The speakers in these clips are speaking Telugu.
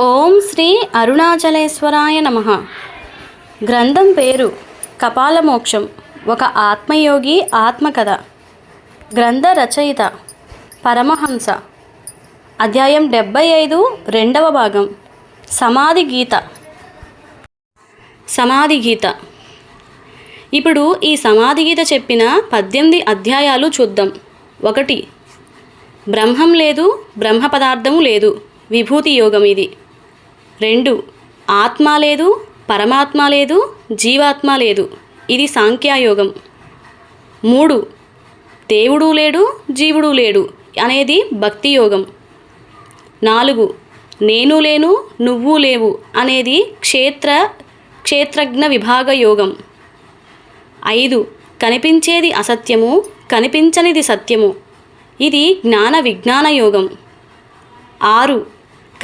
ఓం శ్రీ అరుణాచలేశ్వరాయ నమ. గ్రంథం పేరు కపాలమోక్షం ఒక ఆత్మయోగి ఆత్మకథ. గ్రంథ రచయిత పరమహంస. అధ్యాయం డెబ్బై ఐదు రెండవ భాగం. సమాధి గీత. సమాధి గీత. ఇప్పుడు ఈ సమాధి గీత చెప్పిన పద్దెనిమిది అధ్యాయాలు చూద్దాం. ఒకటి బ్రహ్మం లేదు బ్రహ్మ పదార్థము లేదు విభూతి యోగం ఇది. రెండు ఆత్మ లేదు పరమాత్మ లేదు జీవాత్మ లేదు. ఇది సాంఖ్యాయోగం. మూడు దేవుడు లేడు జీవుడు లేడు అనేది భక్తి యోగం. నాలుగు నేను లేను నువ్వు లేవు అనేది క్షేత్ర క్షేత్రజ్ఞ విభాగ యోగం. ఐదు కనిపించేది అసత్యము కనిపించనిది సత్యము. ఇది జ్ఞాన విజ్ఞాన యోగం. ఆరు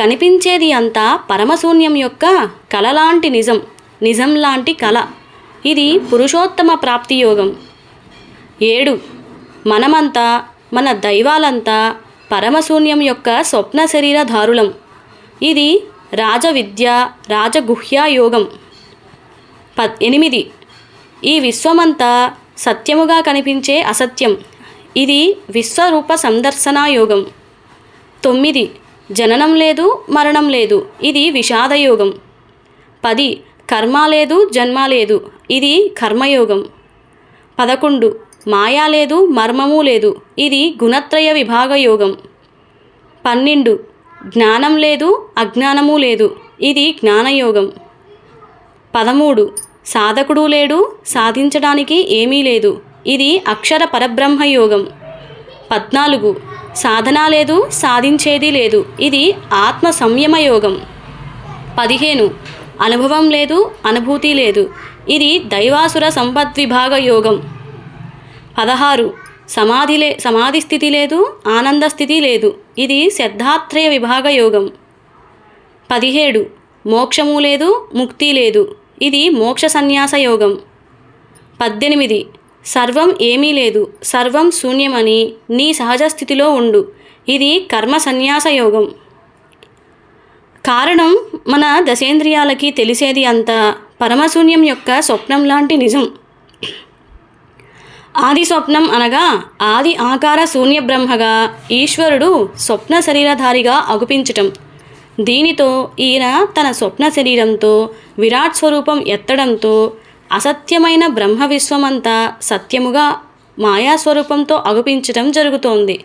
కనిపించేది అంతా పరమశూన్యం యొక్క కలలాంటి నిజం నిజం లాంటి కళ. ఇది పురుషోత్తమ ప్రాప్తి యోగం. ఏడు. మనమంతా మన దైవాలంతా పరమశూన్యం యొక్క స్వప్న శరీరధారులం ఇది రాజవిద్య రాజగుహ్య యోగం. ప ఎనిమిది. ఈ విశ్వమంతా సత్యముగా కనిపించే అసత్యం. ఇది విశ్వరూప సందర్శన యోగం. తొమ్మిది. జననం లేదు మరణం లేదు. ఇది విషాదయోగం. పది కర్మ లేదు జన్మ లేదు. ఇది కర్మయోగం. పదకొండు మాయా లేదు మర్మము లేదు. ఇది గుణత్రయ విభాగ యోగం పన్నెండు జ్ఞానం లేదు అజ్ఞానము లేదు. ఇది జ్ఞానయోగం. పదమూడు సాధకుడు లేడు సాధించడానికి ఏమీ లేదు. ఇది అక్షర పరబ్రహ్మ యోగం పద్నాలుగు సాధన లేదు సాధించేది లేదు. ఇది ఆత్మ సంయమ యోగం పదిహేను. అనుభవం లేదు అనుభూతి లేదు. ఇది దైవాసుర సంపద్విభాగ యోగం. పదహారు. సమాధి లే సమాధి స్థితి లేదు ఆనంద స్థితి లేదు. ఇది శ్రద్ధాత్రయ విభాగ యోగం. పదిహేడు. మోక్షము లేదు ముక్తి లేదు. ఇది మోక్ష సన్యాస యోగం. పద్దెనిమిది. సర్వం ఏమీ లేదు సర్వం శూన్యమని నీ సహజ స్థితిలో ఉండు. ఇది కర్మ సన్యాస యోగం. కారణం మన దశేంద్రియాలకి తెలిసేది అంతా పరమశూన్యం యొక్క స్వప్నం లాంటి నిజం. ఆది స్వప్నం అనగా ఆది ఆకార శూన్య బ్రహ్మగా ఈశ్వరుడు స్వప్న శరీరధారిగా అగుపించటం. దీనితో ఈయన తన స్వప్న శరీరంతో విరాట్ స్వరూపం ఎత్తడంతో అసత్యమైన బ్రహ్మ విశ్వమంతా సత్యముగా మాయాస్వరూపంతో అగుపించటం జరుగుతోంది.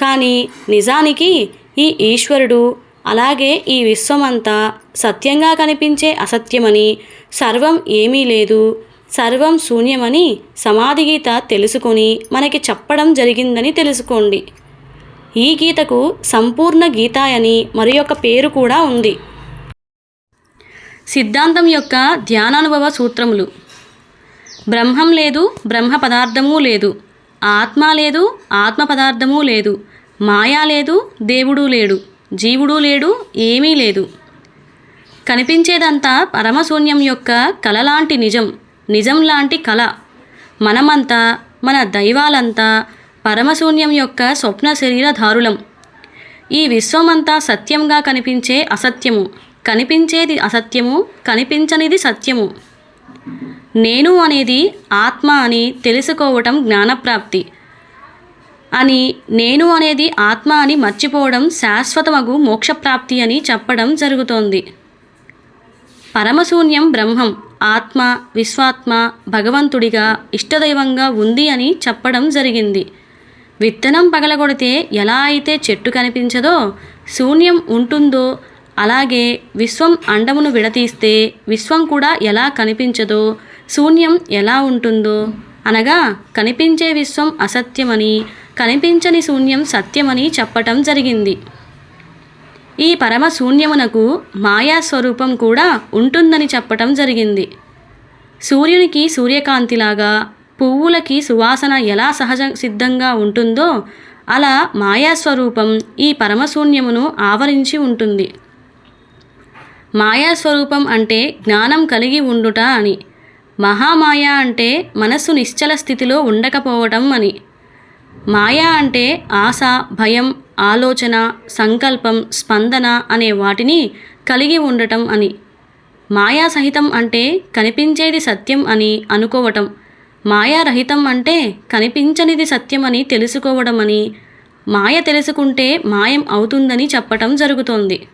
కానీ నిజానికి ఈ ఈశ్వరుడు అలాగే ఈ విశ్వమంతా సత్యంగా కనిపించే అసత్యమని సర్వం ఏమీ లేదు సర్వం శూన్యమని సమాధి గీత తెలుసుకొని మనకి చెప్పడం జరిగిందని తెలుసుకోండి. ఈ గీతకు సంపూర్ణ గీతాయని మరి ఒక పేరు కూడా ఉంది. సిద్ధాంతం యొక్క ధ్యానానుభవ సూత్రములు. బ్రహ్మం లేదు బ్రహ్మ పదార్థము లేదు ఆత్మ లేదు ఆత్మ పదార్థము లేదు మాయా లేదు దేవుడు లేడు జీవుడు లేడు ఏమీ లేదు. కనిపించేదంతా పరమశూన్యం యొక్క కళ లాంటి నిజం నిజం లాంటి కళ. మనమంతా మన దైవాలంతా పరమశూన్యం యొక్క స్వప్న శరీరధారులం ఈ విశ్వమంతా సత్యంగా కనిపించే అసత్యము. కనిపించేది అసత్యము కనిపించనిది సత్యము. నేను అనేది ఆత్మ అని తెలుసుకోవటం జ్ఞానప్రాప్తి. అని నేను అనేది ఆత్మ అని మర్చిపోవడం శాశ్వతమగు మోక్షప్రాప్తి అని చెప్పడం జరుగుతోంది. పరమశూన్యం బ్రహ్మం ఆత్మ విశ్వాత్మ భగవంతుడిగా ఇష్టదైవంగా ఉంది అని చెప్పడం జరిగింది. విత్తనం పగలగొడితే ఎలా అయితే చెట్టు కనిపించదో శూన్యం ఉంటుందో అలాగే విశ్వం అండమును విడతీస్తే విశ్వం కూడా ఎలా కనిపించదో? శూన్యం ఎలా ఉంటుందో? అనగా కనిపించే విశ్వం అసత్యమని కనిపించని శూన్యం సత్యమని చెప్పటం జరిగింది. ఈ పరమ శూన్యమునకు మాయా స్వరూపం కూడా ఉంటుందని చెప్పటం జరిగింది. సూర్యునికి సూర్యకాంతిలాగా పువ్వులకి సువాసన ఎలా సహజ సిద్ధంగా ఉంటుందో అలా మాయాస్వరూపం ఈ పరమశూన్యమును ఆవరించి ఉంటుంది. మాయాస్వరూపం అంటే జ్ఞానం కలిగి ఉండుట అని. మహామాయ అంటే మనస్సు నిశ్చల స్థితిలో ఉండకపోవటం అని. మాయా అంటే ఆశ భయం ఆలోచన సంకల్పం స్పందన అనే వాటిని కలిగి ఉండటం అని. మాయా సహితం అంటే కనిపించేది సత్యం అని అనుకోవటం. మాయారహితం అంటే కనిపించనిది సత్యం అని తెలుసుకోవడం అని. మాయ తెలుసుకుంటే మాయం అవుతుందని చెప్పటం జరుగుతోంది.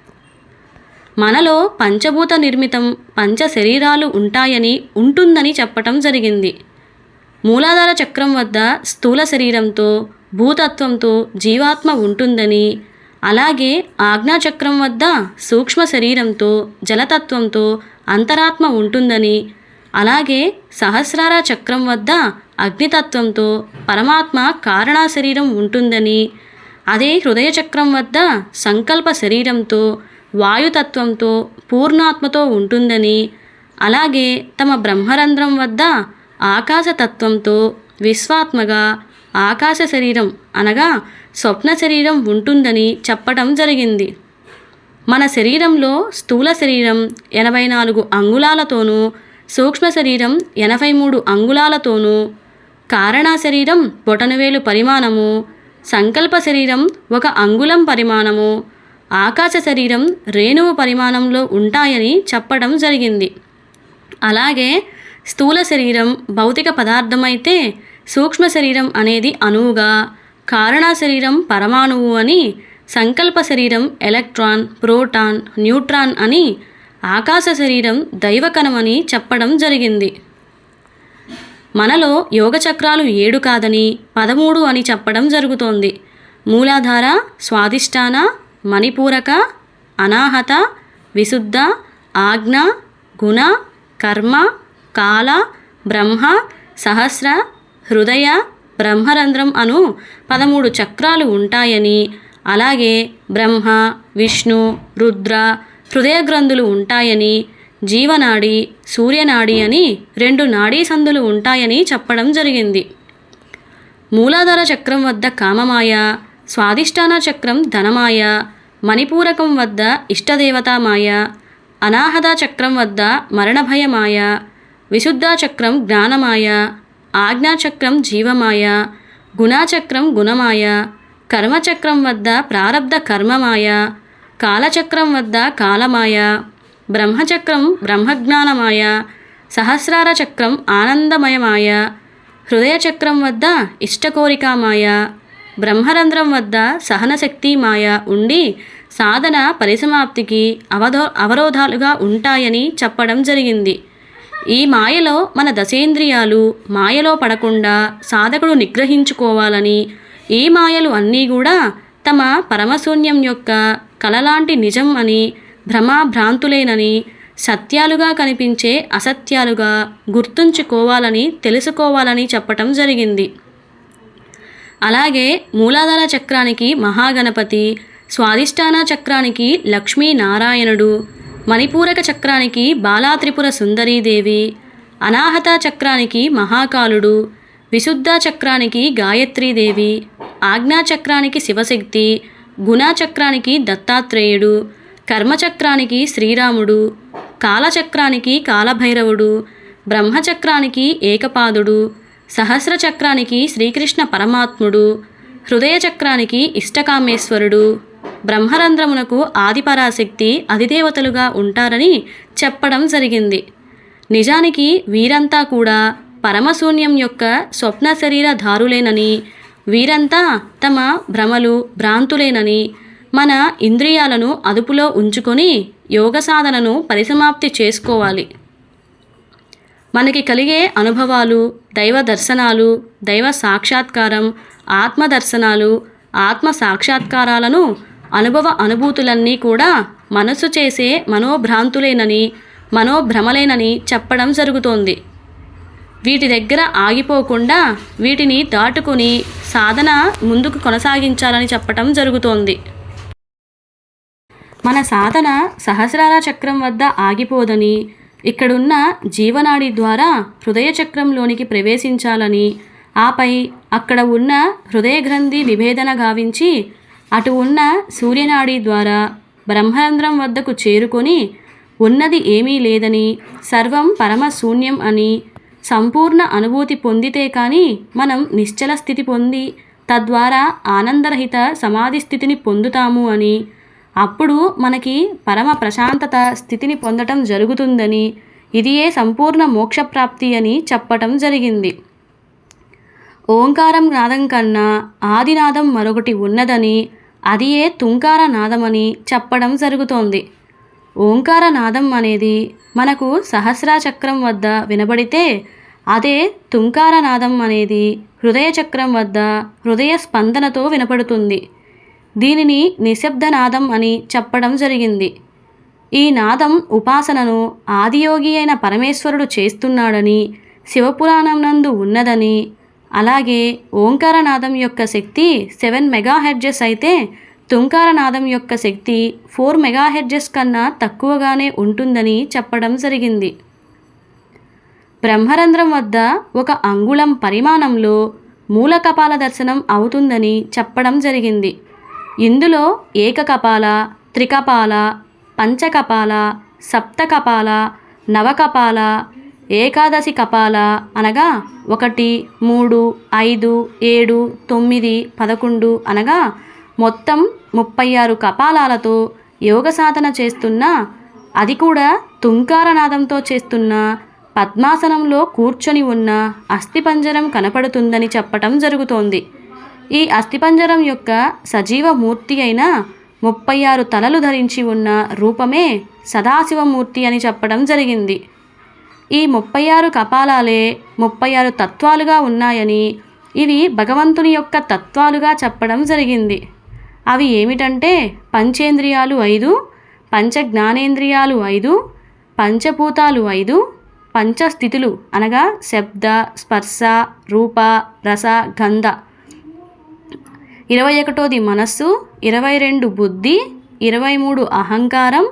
మనలో పంచభూత నిర్మితం పంచ శరీరాలు ఉంటాయని ఉంటుందని చెప్పటం జరిగింది. మూలాధార చక్రం వద్ద స్థూల శరీరంతో భూతత్వంతో జీవాత్మ ఉంటుందని అలాగే ఆజ్ఞాచక్రం వద్ద సూక్ష్మ శరీరంతో జలతత్వంతో అంతరాత్మ ఉంటుందని అలాగే సహస్రార చక్రం వద్ద అగ్నితత్వంతో పరమాత్మ కారణా శరీరం ఉంటుందని అదే హృదయ చక్రం వద్ద సంకల్ప శరీరంతో వాయుతత్వంతో పూర్ణాత్మతో ఉంటుందని అలాగే తమ బ్రహ్మరంధ్రం వద్ద ఆకాశతత్వంతో విశ్వాత్మగా ఆకాశ శరీరం అనగా స్వప్న శరీరం ఉంటుందని చెప్పటం జరిగింది. మన శరీరంలో స్థూల శరీరం ఎనభై నాలుగు అంగుళాలతోనూ సూక్ష్మ శరీరం ఎనభై మూడు అంగుళాలతోనూ కారణ శరీరం బొటనవేలు పరిమాణము సంకల్ప శరీరం ఒక అంగుళం పరిమాణము ఆకాశ శరీరం రేణువు పరిమాణంలో ఉంటాయని చెప్పడం జరిగింది. అలాగే స్థూల శరీరం భౌతిక పదార్థమైతే సూక్ష్మ శరీరం అనేది అణువుగా కారణ శరీరం పరమాణువు అని సంకల్ప శరీరం ఎలక్ట్రాన్ ప్రోటాన్ న్యూట్రాన్ అని ఆకాశ శరీరం దైవకణమని చెప్పడం జరిగింది. మనలో యోగచక్రాలు ఏడు కాదని పదమూడు అని చెప్పడం జరుగుతోంది. మూలాధార స్వాదిష్టాన మణిపూరక అనాహత విశుద్ధ ఆజ్ఞ గుణ కర్మ కాల బ్రహ్మ సహస్ర హృదయ బ్రహ్మరంధ్రం అను పదమూడు చక్రాలు ఉంటాయని. అలాగే బ్రహ్మ విష్ణు రుద్ర హృదయ గ్రంథులు ఉంటాయని జీవనాడి సూర్యనాడి అని రెండు నాడీ సందులు ఉంటాయని చెప్పడం జరిగింది. మూలాధార చక్రం వద్ద కామమాయ స్వాదిష్టాన చక్రం ధనమాయ మణిపూరకం వద్ద ఇష్టదేవతామాయ అనాహత చక్రం వద్ద మరణభయమాయ విశుద్ధ చక్రం జ్ఞానమాయ ఆజ్ఞాచక్రం జీవమాయ గుణాచక్రం గుణమాయ కర్మచక్రం వద్ద ప్రారబ్ధ కర్మమాయ కాలచక్రం వద్ద కాలమాయ బ్రహ్మచక్రం బ్రహ్మజ్ఞానమాయ సహస్రార చక్రం ఆనందమయమాయ హృదయచక్రం వద్ద ఇష్టకోరికామాయ బ్రహ్మరంధ్రం వద్ద సహనశక్తి మాయ ఉండి సాధన పరిసమాప్తికి అవధో అవరోధాలుగా ఉంటాయని చెప్పడం జరిగింది. ఈ మాయలో మన దశేంద్రియాలు మాయలో పడకుండా సాధకుడు నిగ్రహించుకోవాలని ఈ మాయలు అన్నీ కూడా తమ పరమశూన్యం యొక్క కలలాంటి నిజం అని భ్రమాభ్రాంతులేనని సత్యాలుగా కనిపించే అసత్యాలుగా గుర్తుంచుకోవాలని తెలుసుకోవాలని చెప్పటం జరిగింది. అలాగే మూలాధార చక్రానికి మహాగణపతి స్వాధిష్టాన చక్రానికి లక్ష్మీనారాయణుడు మణిపూరక చక్రానికి బాలాత్రిపుర సుందరీదేవి అనాహత చక్రానికి మహాకాలుడు విశుద్ధ చక్రానికి గాయత్రీదేవి ఆజ్ఞాచక్రానికి శివశక్తి గుణాచక్రానికి దత్తాత్రేయుడు కర్మచక్రానికి శ్రీరాముడు కాలచక్రానికి కాలభైరవుడు బ్రహ్మచక్రానికి ఏకపాదుడు సహస్ర చక్రానికి శ్రీకృష్ణ పరమాత్ముడు హృదయ చక్రానికి ఇష్టకామేశ్వరుడు బ్రహ్మరంధ్రమునకు ఆదిపరాశక్తి అధిదేవతలుగా ఉంటారని చెప్పడం జరిగింది. నిజానికి వీరంతా కూడా పరమశూన్యం యొక్క స్వప్న శరీర ధారులేనని వీరంతా తమ భ్రమలు భ్రాంతులేనని మన ఇంద్రియాలను అదుపులో ఉంచుకొని యోగ సాధనను పరిసమాప్తి చేసుకోవాలి. మనకి కలిగే అనుభవాలు దైవ దర్శనాలు దైవ సాక్షాత్కారం ఆత్మ దర్శనాలు ఆత్మ సాక్షాత్కారాలను అనుభవ అనుభూతులన్నీ కూడా మనసు చేసే మనోభ్రాంతులేనని మనోభ్రమలేనని చెప్పడం జరుగుతోంది. వీటి దగ్గర ఆగిపోకుండా వీటిని దాటుకుని సాధన ముందుకు కొనసాగించాలని చెప్పటం జరుగుతోంది. మన సాధన సహస్రార చక్రం వద్ద ఆగిపోదని ఇక్కడున్న జీవనాడి ద్వారా హృదయ చక్రంలోనికి ప్రవేశించాలని ఆపై అక్కడ ఉన్న హృదయ గ్రంథి విభేదన గావించి అటు ఉన్న సూర్యనాడి ద్వారా బ్రహ్మరంధ్రం వద్దకు చేరుకొని ఉన్నది ఏమీ లేదని సర్వం పరమ శూన్యం అని సంపూర్ణ అనుభూతి పొందితే కానీ మనం నిశ్చల స్థితి పొంది తద్వారా ఆనందరహిత సమాధి స్థితిని పొందుతాము అని అప్పుడు మనకి పరమ ప్రశాంతత స్థితిని పొందటం జరుగుతుందని ఇదియే సంపూర్ణ మోక్షప్రాప్తి అని చెప్పటం జరిగింది. ఓంకారం నాదం కన్నా ఆదినాదం మరొకటి ఉన్నదని అది ఏ తుంకార నాదమని చెప్పడం జరుగుతోంది. ఓంకార నాదం అనేది మనకు సహస్రా చక్రం వద్ద వినబడితే అదే తుంకార నాదం అనేది హృదయ చక్రం వద్ద హృదయ స్పందనతో వినపడుతుంది. దీనిని నిశ్శబ్ద నాదం అని చెప్పడం జరిగింది. ఈ నాదం ఉపాసనను ఆదియోగి అయిన పరమేశ్వరుడు చేస్తున్నాడని శివపురాణం నందు ఉన్నదని అలాగే ఓంకారనాదం యొక్క శక్తి సెవెన్ మెగాహెడ్జెస్ అయితే తుంకారనాదం యొక్క శక్తి ఫోర్ మెగాహెడ్జెస్ కన్నా తక్కువగానే ఉంటుందని చెప్పడం జరిగింది. బ్రహ్మరంధ్రం వద్ద ఒక అంగుళం పరిమాణంలో మూలకపాల దర్శనం అవుతుందని చెప్పడం జరిగింది. ఇందులో ఏకకపాల త్రికపాల పంచకపాల సప్తకపాల నవకపాల ఏకాదశి కపాల అనగా ఒకటి మూడు ఐదు ఏడు తొమ్మిది పదకొండు అనగా మొత్తం ముప్పై ఆరు కపాలాలతో యోగ సాధన చేస్తున్న అది కూడా తుంకారనాదంతో చేస్తున్న పద్మాసనంలో కూర్చొని ఉన్న అస్థిపంజరం కనపడుతుందని చెప్పటం జరుగుతోంది. ఈ అస్థిపంజరం యొక్క సజీవ మూర్తి అయిన ముప్పై ఆరు తలలు ధరించి ఉన్న రూపమే సదాశివమూర్తి అని చెప్పడం జరిగింది. ఈ ముప్పై ఆరు కపాలాలే ముప్పై ఆరు తత్వాలుగా ఉన్నాయని ఇవి భగవంతుని యొక్క తత్వాలుగా చెప్పడం జరిగింది. అవి ఏమిటంటే పంచేంద్రియాలు ఐదు పంచ జ్ఞానేంద్రియాలు ఐదు పంచభూతాలు ఐదు పంచస్థితులు అనగా శబ్ద స్పర్శ రూప రస గంధ. ఇరవై ఒకటోది మనస్సు ఇరవై రెండు బుద్ధి ఇరవై మూడు అహంకారం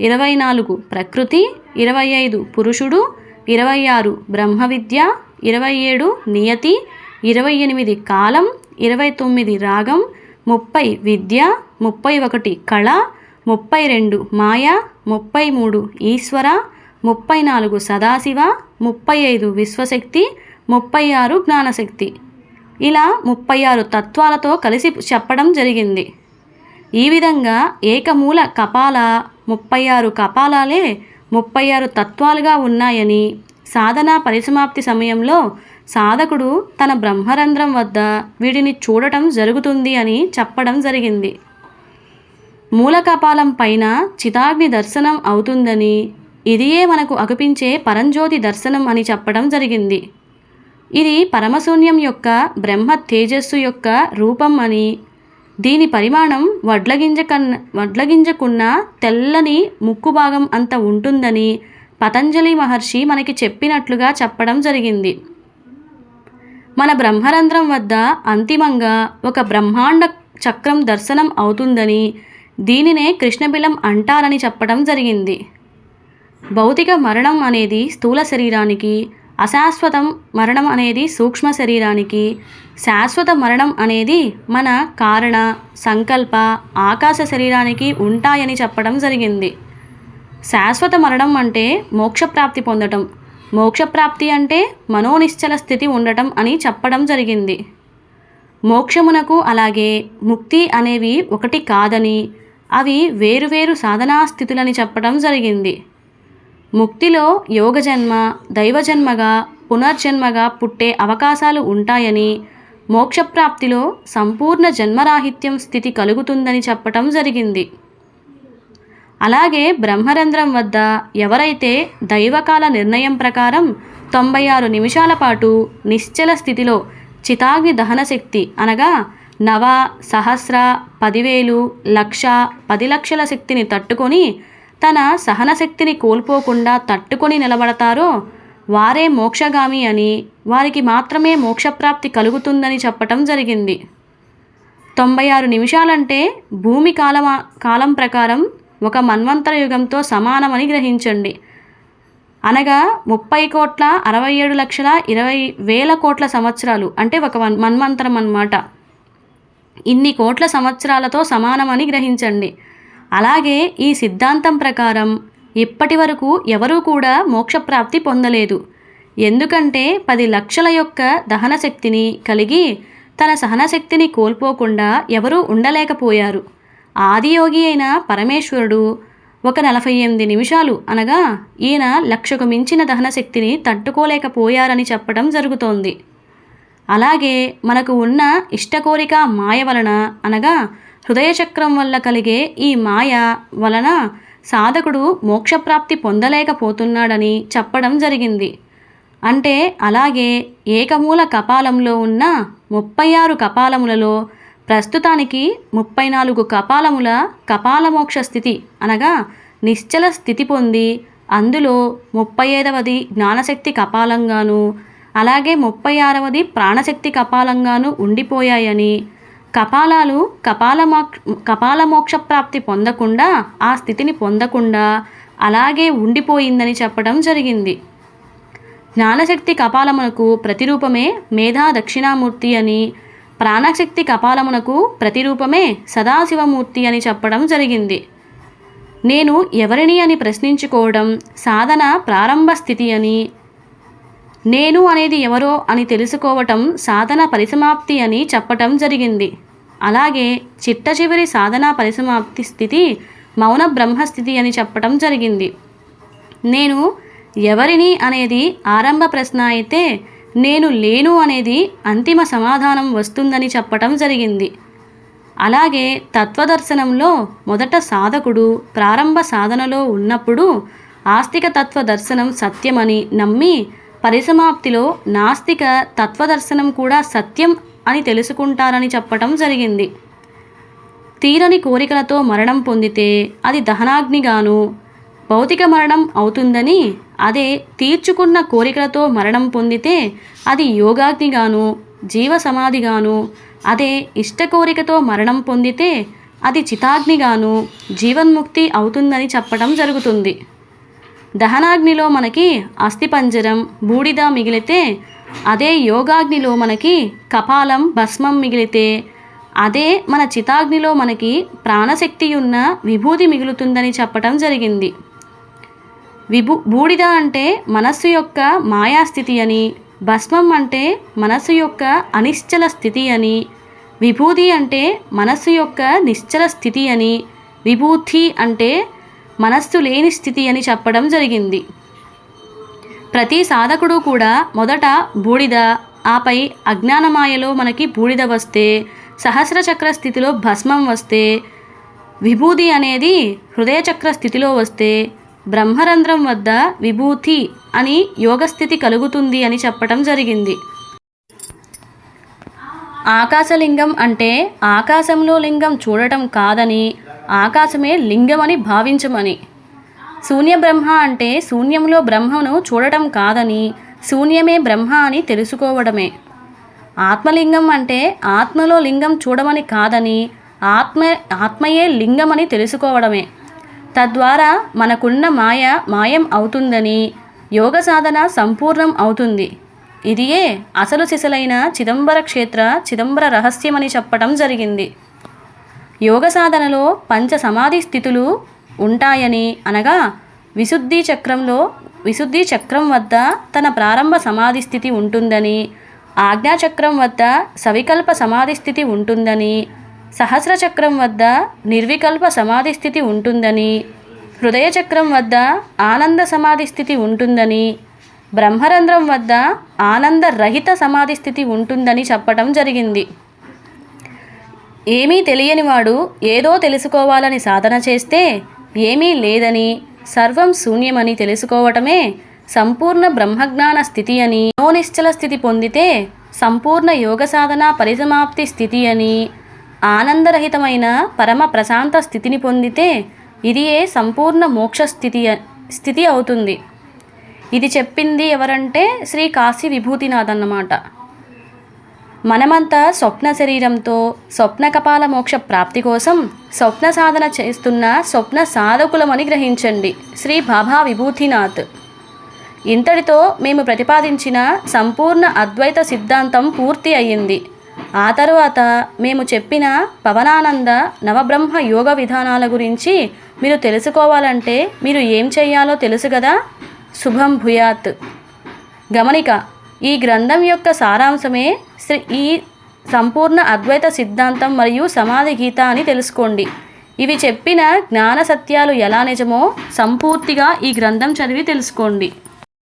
ఇరవై నాలుగు ప్రకృతి ఇరవై ఐదు పురుషుడు ఇరవై ఆరు బ్రహ్మ విద్య ఇరవై ఏడు నియతి ఇరవై ఎనిమిది కాలం ఇరవై తొమ్మిది రాగం ముప్పై విద్య ముప్పై ఒకటి కళ ముప్పై రెండు మాయ ముప్పై మూడు ఈశ్వర ముప్పై నాలుగు సదాశివ ముప్పై ఐదు విశ్వశక్తి ముప్పై ఆరు జ్ఞానశక్తి. ఇలా ముప్పై ఆరు తత్వాలతో కలిసి చెప్పడం జరిగింది. ఈ విధంగా ఏకమూల కపాల ముప్పై ఆరు కపాలాలే ముప్పై ఆరు తత్వాలుగా ఉన్నాయని సాధనా పరిసమాప్తి సమయంలో సాధకుడు తన బ్రహ్మరంధ్రం వద్ద వీటిని చూడటం జరుగుతుంది అని చెప్పడం జరిగింది. మూల కపాలం పైన చితాగ్ని దర్శనం అవుతుందని ఇదియే మనకు అగుపించే పరంజ్యోతి దర్శనం అని చెప్పడం జరిగింది. ఇది పరమశూన్యం యొక్క బ్రహ్మ తేజస్సు యొక్క రూపం అని. దీని పరిమాణం వడ్లగింజ కన్నా వడ్లగింజకున్న తెల్లని ముక్కు భాగం అంత ఉంటుందని పతంజలి మహర్షి మనకి చెప్పినట్లుగా చెప్పడం జరిగింది. మన బ్రహ్మరంధ్రం వద్ద అంతిమంగా ఒక బ్రహ్మాండ చక్రం దర్శనం అవుతుందని దీనినే కృష్ణబిలం అంటారని చెప్పడం జరిగింది. భౌతిక మరణం అనేది స్థూల శరీరానికి అశాశ్వతం మరణం అనేది సూక్ష్మ శరీరానికి శాశ్వత మరణం అనేది మన కారణ సంకల్ప ఆకాశ శరీరానికి ఉంటాయని చెప్పడం జరిగింది. శాశ్వత మరణం అంటే మోక్షప్రాప్తి పొందటం. మోక్షప్రాప్తి అంటే మనోనిశ్చల స్థితి ఉండటం అని చెప్పడం జరిగింది. మోక్షమునకు అలాగే ముక్తి అనేవి ఒకటి కాదని అవి వేరువేరు సాధనా స్థితులని చెప్పడం జరిగింది. ముక్తిలో యోగజన్మ దైవజన్మగా పునర్జన్మగా పుట్టే అవకాశాలు ఉంటాయని మోక్షప్రాప్తిలో సంపూర్ణ జన్మరాహిత్యం స్థితి కలుగుతుందని చెప్పటం జరిగింది. అలాగే బ్రహ్మరంధ్రం వద్ద ఎవరైతే దైవకాల నిర్ణయం ప్రకారం తొంభై ఆరు నిమిషాల పాటు నిశ్చల స్థితిలో చితాగ్ని దహన శక్తి అనగా నవ సహస్ర పదివేలు లక్ష పది లక్షల శక్తిని తట్టుకొని తన సహనశక్తిని కోల్పోకుండా తట్టుకొని నిలబడతారో వారే మోక్షగామి అని వారికి మాత్రమే మోక్షప్రాప్తి కలుగుతుందని చెప్పటం జరిగింది. తొంభై ఆరు నిమిషాలంటే భూమి కాలం కాలం ప్రకారం ఒక మన్వంతర యుగంతో సమానమని గ్రహించండి. అనగా ముప్పై కోట్ల అరవై ఏడు లక్షల ఇరవై వేల కోట్ల సంవత్సరాలు అంటే ఒక మన్వంతరం అన్నమాట. ఇన్ని కోట్ల సంవత్సరాలతో సమానమని గ్రహించండి. అలాగే ఈ సిద్ధాంతం ప్రకారం ఇప్పటి వరకు ఎవరూ కూడా మోక్షప్రాప్తి పొందలేదు. ఎందుకంటే పది లక్షల యొక్క దహన శక్తిని కలిగి తన సహనశక్తిని కోల్పోకుండా ఎవరూ ఉండలేకపోయారు. ఆదియోగి అయిన పరమేశ్వరుడు ఒక నలభై ఎనిమిది నిమిషాలు అనగా ఈయన లక్షకు మించిన దహనశక్తిని తట్టుకోలేకపోయారని చెప్పడం జరుగుతోంది. అలాగే మనకు ఉన్న ఇష్టకోరిక మాయ వలన అనగా హృదయచక్రం వల్ల కలిగే ఈ మాయ వలన సాధకుడు మోక్షప్రాప్తి పొందలేకపోతున్నాడని చెప్పడం జరిగింది. అంటే అలాగే ఏకమూల కపాలంలో ఉన్న ముప్పై ఆరు కపాలములలో ప్రస్తుతానికి ముప్పై నాలుగు కపాలముల కపాలమోక్ష స్థితి అనగా నిశ్చల స్థితి పొంది అందులో ముప్పై ఐదవది జ్ఞానశక్తి కపాలంగాను అలాగే ముప్పై ఆరవది ప్రాణశక్తి కపాలంగాను ఉండిపోయాయని కపాలాలు కపాలమోక్ష కపాలమోక్ష ప్రాప్తి పొందకుండా ఆ స్థితిని పొందకుండా అలాగే ఉండిపోయిందని చెప్పడం జరిగింది. జ్ఞానశక్తి కపాలమునకు ప్రతిరూపమే మేధా దక్షిణామూర్తి అని ప్రాణశక్తి కపాలమునకు ప్రతిరూపమే సదాశివమూర్తి అని చెప్పడం జరిగింది. నేను ఎవరిని అని ప్రశ్నించుకోవడం సాధన ప్రారంభ స్థితి అని నేను అనేది ఎవరో అని తెలుసుకోవటం సాధన పరిసమాప్తి అని చెప్పటం జరిగింది. అలాగే చిట్ట చివరి సాధన పరిసమాప్తి స్థితి మౌన బ్రహ్మస్థితి అని చెప్పటం జరిగింది. నేను ఎవరిని అనేది ఆరంభ ప్రశ్న అయితే నేను లేను అనేది అంతిమ సమాధానం వస్తుందని చెప్పటం జరిగింది. అలాగే తత్వదర్శనంలో మొదట సాధకుడు ప్రారంభ సాధనలో ఉన్నప్పుడు ఆస్తిక తత్వ దర్శనం సత్యమని నమ్మి పరిసమాప్తిలో నాస్తిక తత్వదర్శనం కూడా సత్యం అని తెలుసుకుంటారని చెప్పటం జరిగింది. తీరని కోరికలతో మరణం పొందితే అది దహనాగ్నిగాను భౌతిక మరణం అవుతుందని అదే తీర్చుకున్న కోరికలతో మరణం పొందితే అది యోగాగ్నిగాను జీవ సమాధిగాను అదే ఇష్ట కోరికతో మరణం పొందితే అది చితాగ్నిగాను జీవన్ముక్తి అవుతుందని చెప్పడం జరుగుతుంది. దహనాగ్నిలో మనకి అస్థిపంజరం బూడిద మిగిలితే అదే యోగాగ్నిలో మనకి కపాలం భస్మం మిగిలితే అదే మన చితాగ్నిలో మనకి ప్రాణశక్తి ఉన్న విభూతి మిగులుతుందని చెప్పటం జరిగింది. విభూ బూడిద అంటే మనస్సు యొక్క మాయాస్థితి అని భస్మం అంటే మనస్సు యొక్క అనిశ్చల స్థితి అని విభూతి అంటే మనస్సు యొక్క నిశ్చల స్థితి అని విభూతి అంటే మనస్సు లేని స్థితి అని చెప్పడం జరిగింది. ప్రతి సాధకుడు కూడా మొదట బూడిద ఆపై అజ్ఞానమాయలో మనకి బూడిద వస్తే సహస్రచక్ర స్థితిలో భస్మం వస్తే విభూది అనేది హృదయచక్ర స్థితిలో వస్తే బ్రహ్మరంధ్రం వద్ద విభూతి అని యోగస్థితి కలుగుతుంది అని చెప్పటం జరిగింది. ఆకాశలింగం అంటే ఆకాశంలో లింగం చూడటం కాదని ఆకాశమే లింగమని భావించమని. శూన్య బ్రహ్మ అంటే శూన్యంలో బ్రహ్మను చూడటం కాదని శూన్యమే బ్రహ్మ అని తెలుసుకోవడమే. ఆత్మలింగం అంటే ఆత్మలో లింగం చూడమని కాదని ఆత్మ ఆత్మయే లింగమని తెలుసుకోవడమే. తద్వారా మనకున్న మాయ మాయం అవుతుందని యోగ సాధన సంపూర్ణం అవుతుంది. ఇదియే అసలు సిసలైన చిదంబర క్షేత్ర చిదంబర రహస్యమని చెప్పటం జరిగింది. యోగ సాధనలో పంచ సమాధి స్థితులు ఉంటాయని అనగా విశుద్ధి చక్రంలో విశుద్ధి చక్రం వద్ద తన ప్రారంభ సమాధి స్థితి ఉంటుందని ఆజ్ఞాచక్రం వద్ద సవికల్ప సమాధి స్థితి ఉంటుందని సహస్రచక్రం వద్ద నిర్వికల్ప సమాధి స్థితి ఉంటుందని హృదయచక్రం వద్ద ఆనంద సమాధి స్థితి ఉంటుందని బ్రహ్మరంధ్రం వద్ద ఆనందరహిత సమాధి స్థితి ఉంటుందని చెప్పటం జరిగింది. ఏమీ తెలియనివాడు ఏదో తెలుసుకోవాలని సాధన చేస్తే ఏమీ లేదని సర్వం శూన్యమని తెలుసుకోవటమే సంపూర్ణ బ్రహ్మజ్ఞాన స్థితి అని నిశ్చల స్థితి పొందితే సంపూర్ణ యోగ సాధన పరిసమాప్తి స్థితి అని ఆనందరహితమైన పరమ ప్రశాంత స్థితిని పొందితే ఇదియే సంపూర్ణ మోక్ష స్థితి స్థితి అవుతుంది. ఇది చెప్పింది ఎవరంటే శ్రీ కాశీ విభూతినాథ్ అన్నమాట. మనమంతా స్వప్న శరీరంతో స్వప్న కపాల మోక్ష ప్రాప్తి కోసం స్వప్న సాధన చేస్తున్న స్వప్న సాధకులమని గ్రహించండి శ్రీ బాబా విభూతినాథ్. ఇంతటితో మేము ప్రతిపాదించిన సంపూర్ణ అద్వైత సిద్ధాంతం పూర్తి అయ్యింది. ఆ తరువాత మేము చెప్పిన పవనానంద నవబ్రహ్మ యోగ విధానాల గురించి మీరు తెలుసుకోవాలంటే మీరు ఏం చేయాలో తెలుసు కదా? శుభం భూయాత్. గమనిక ఈ గ్రంథం యొక్క సారాంశమే శ్రీ ఈ సంపూర్ణ అద్వైత సిద్ధాంతం మరియు సమాధి గీత అని తెలుసుకోండి. ఇవి చెప్పిన జ్ఞాన సత్యాలు ఎలా నిజమో సంపూర్తిగా ఈ గ్రంథం చదివి తెలుసుకోండి.